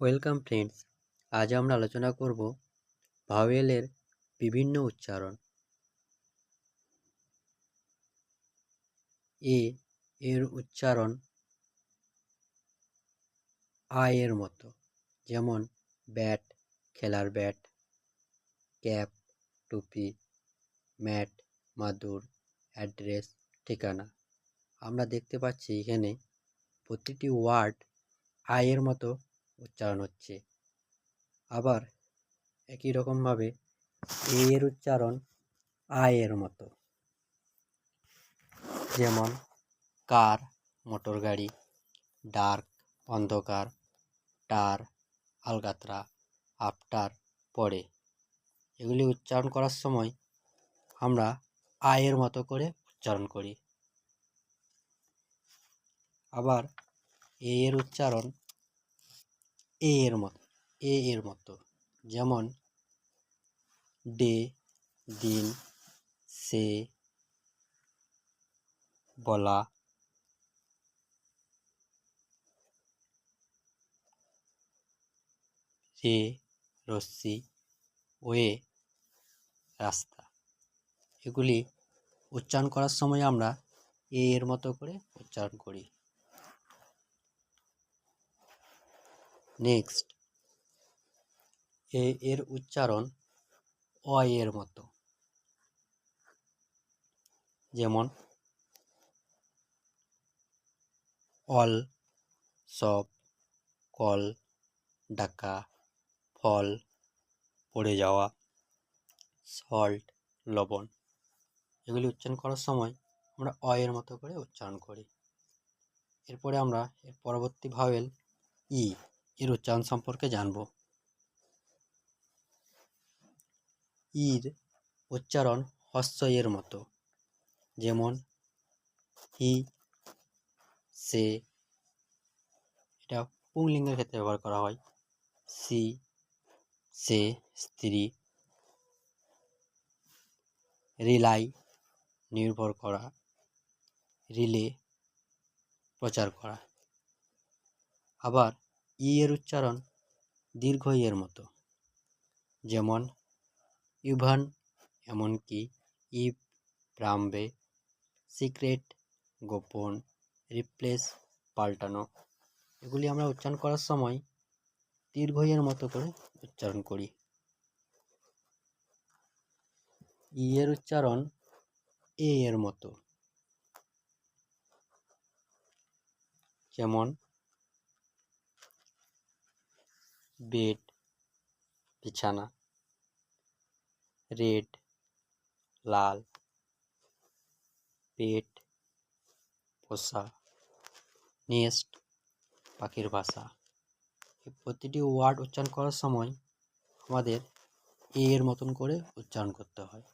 Welcome friends, আজ আমরা আলোচনা করব ভাওয়েলের বিভিন্ন উচ্চারণ। এ এর উচ্চারণ আয়ের মতো, যেমন ব্যাট, খেলার ব্যাট, ক্যাপ, টুপি, ম্যাট, মাদুর, অ্যাড্রেস, ঠিকানা। আমরা দেখতে পাচ্ছি এখানে প্রতিটি ওয়ার্ড আয়ের মতো উচ্চারণ হচ্ছে। আবার একই রকমভাবে এ এর উচ্চারণ আয়ের মতো। যেমন, কার, মোটর গাড়ি, ডার্ক, অন্ধকার, টার, আলগাত্রা, আফটার, পরে। এগুলি উচ্চারণ করার সময় আমরা আয়ের মতো করে উচ্চারণ করি। আবার এ এর উচ্চারণ এ এর মতো, এ এর মতো। যেমন, ডে, দিন, সে, বলা। রে, রশ্মি, ওয়ে, রাস্তা। এগুলি উচ্চারণ করার সময় আমরা এ এর মতো করে উচ্চারণ করি। নেক্সট এ, এর উচ্চারণ অ, এর মতো। যেমন, অল, সব, কল, ডাকা, ফল, পড়ে যাওয়া, সল্ট, লবণ। এগুলি উচ্চারণ করার সময় আমরা অ, এর মতো করে উচ্চারণ করি। এরপরে আমরা এর পরবর্তী ভাওয়েল ই। এর উচ্চারণ সম্পর্কে জানব। ইর উচ্চারণ হস্য এর মতো। যেমন, হি, সে। এটা পুংলিঙ্গের ক্ষেত্রে ব্যবহার করা হয়। সি, সে, স্ত্রী। রিলাই, নির্ভর করা। রিলে, প্রচার করা। আবার ই এর উচ্চারণ দীর্ঘ ইয়ের মতো। যেমন, ইভান, এমনকি ইভ ব্রাম্বে সিক্রেট, গোপন, রিপ্লেস, পাল্টানো, এগুলি আমরা উচ্চারণ করার সময় দীর্ঘ ইয়ের মতো করে উচ্চারণ করি। ই এর উচ্চারণ এ এর মতো। যেমন বেড, বিছানা, রেড, লাল, পেট, পোষা, নেস্ট, পাখির ভাষা এই প্রতিটি ওয়ার্ড উচ্চারণ করার সময় আমাদের এ এর মতন করে উচ্চারণ করতে হয়।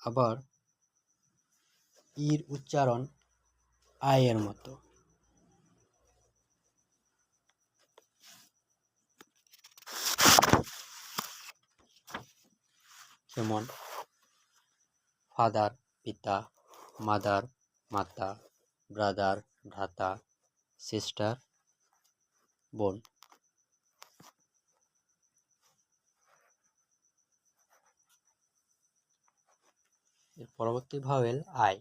আবার ইর উচ্চারণ আয়ের মতো। যেমন ফাদার পিতা মাদার মাতা ব্রাদার ভ্রাতা সিস্টার বোন। এর পরবর্তী ভাওয়েল আই।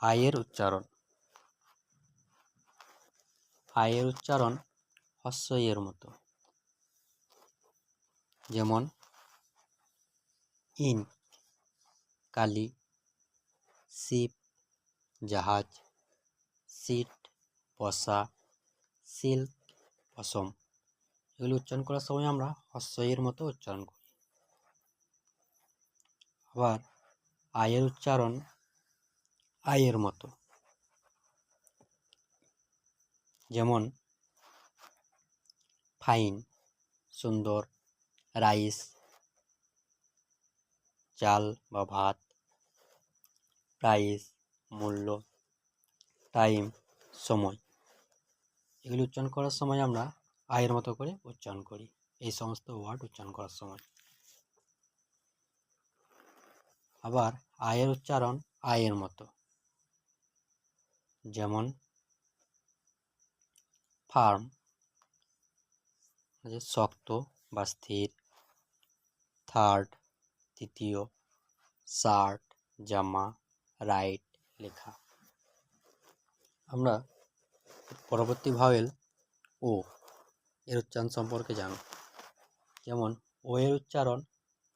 আয়ের উচ্চারণ। আয়ের উচ্চারণ হস্য মতো। যেমন ইন, কালি, শিপ, জাহাজ, সিট বসা সিল্ক, পশম। এগুলি উচ্চারণ করার সময় আমরা হস্যইয়ের মতো উচ্চারণ করি। আবার আয়ের উচ্চারণ আয়ের মতো। যেমন, ফাইন, সুন্দর, রাইস চাল বা ভাত। প্রাইস, মূল্য, টাইম, সময়। এগুলি উচ্চারণ করার সময় আমরা আয়ের মতো করে উচ্চারণ করি। এই সমস্ত ওয়ার্ড উচ্চারণ করার সময়। আবার আয়ের উচ্চারণ আয়ের মতো। যেমন, ফার্ম। শক্ত বা স্থির। থার্ড তৃতীয় শার্ট জামা, রাইট, লেখা। আমরা পরবর্তী ভাওয়েল ও এর উচ্চারণ সম্পর্কে জানব। যেমন, ও এর উচ্চারণ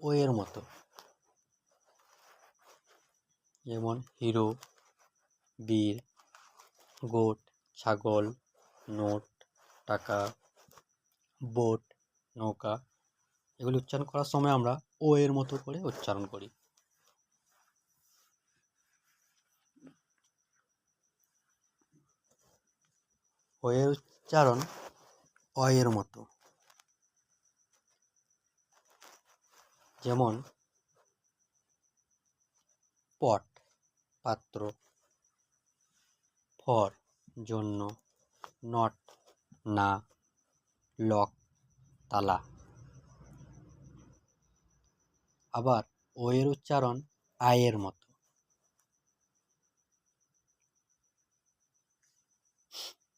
ও এর মতো। যেমন, হিরো, বীর, গোট, ছাগল, নোট, টাকা, বোট, নৌকা। এগুলি উচ্চারণ করার সময় আমরা ও এর মতো করে উচ্চারণ করি। ও এর উচ্চারণ অ এর মতো। যেমন, পট, পাত্র, ফর, জন্য, নট, না, লক, তালা। আবার ও এর উচ্চারণ আয়ের মতো।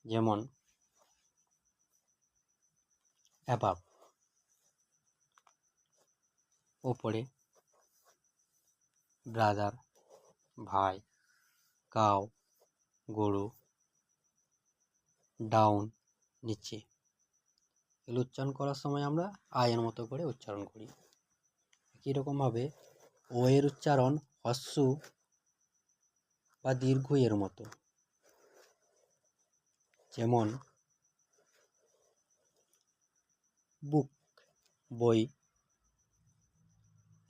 যেমন অ্যাবাব ওপরে ব্রাদার ভাই কাউ গরু ডাউন নিচে। এগুলো উচ্চারণ করার সময় আমরা আয়ের মতো করে উচ্চারণ করি। একই রকমভাবে ও এর উচ্চারণ হস্যু বা দীর্ঘ এর মতো। যেমন, বুক, বই,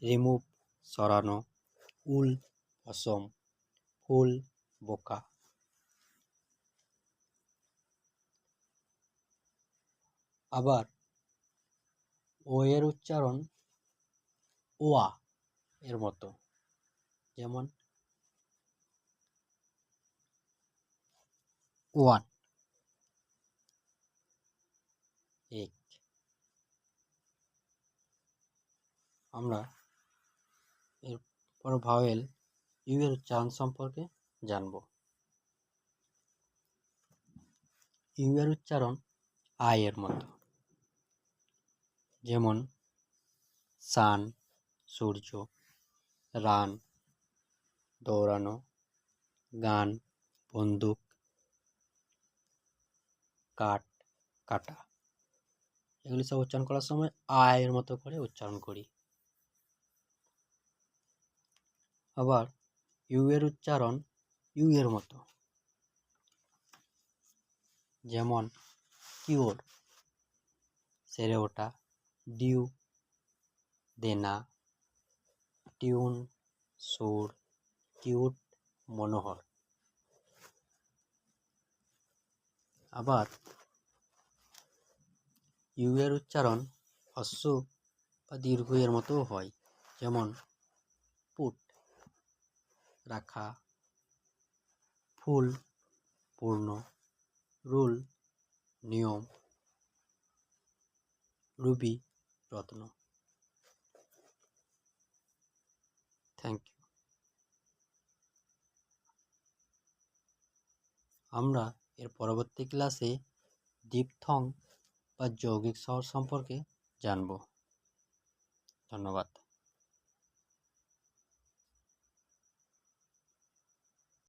রিমুভ, সরানো, উল অসম ফুল, বোকা। আবার, ও এর উচ্চারণ ওয়া এর মতো। যেমন ওয়ান। এক। আমরা এরপর ভাওয়েল ইউ এর উচ্চারণ সম্পর্কে জানব। ইউ এর উচ্চারণ আই এর মতো। যেমন সান সূর্য, রান, দৌড়ানো, গান, বন্দুক, কাঠ, কাটা। এগুলি সব উচ্চারণ করার সময় আয়ের মতো করে উচ্চারণ করি। আবার ইউ এর উচ্চারণ ইউ এর মতো। যেমন কিওর, সেরে ওঠা, ডিউ, দেনা টিউন সুর, কিউট, মনোহর। আবার ইউ এর উচ্চারণ হস্য বা দীর্ঘ এর মতো হয়, যেমন পুট, রাখা, ফুল, পূর্ণ, রুল, নিয়ম, রুবি, রত্ন। থ্যাংক ইউ আমরা এর পরবর্তী ক্লাসে দীপথং বা যৌগিক শহর সম্পর্কে জানব। ধন্যবাদ।